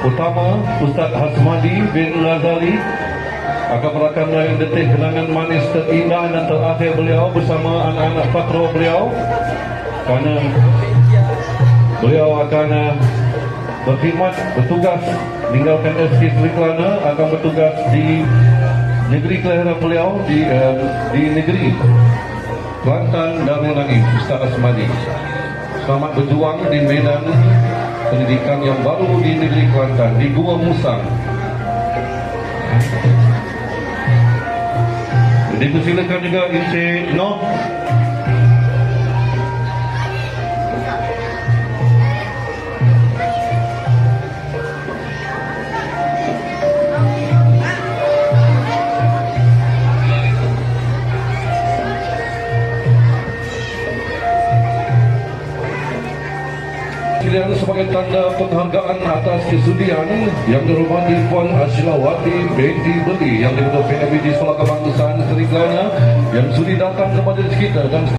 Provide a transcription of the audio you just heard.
utama Ustaz Hasmadi bin Razali akan merakan meraih detik kenangan manis terindah dan terakhir beliau bersama anak-anak fakro beliau. Kerana beliau akan uh, berkhidmat bertugas meninggalkan SK Sri Kelana akan bertugas di negeri kelahiran beliau di uh, di negeri Kelantan Darul Naim Ustaz Asmadi selamat berjuang di medan pendidikan yang baru di negeri Kelantan di Gua Musang. Dipersilakan juga Encik Noh Pilihan sebagai tanda penghargaan atas kesudian yang dihormati Puan Asilawati binti Beli yang dibentuk PNB di Sekolah Kebangsaan Seri Kelana yang sudi datang kepada kita dan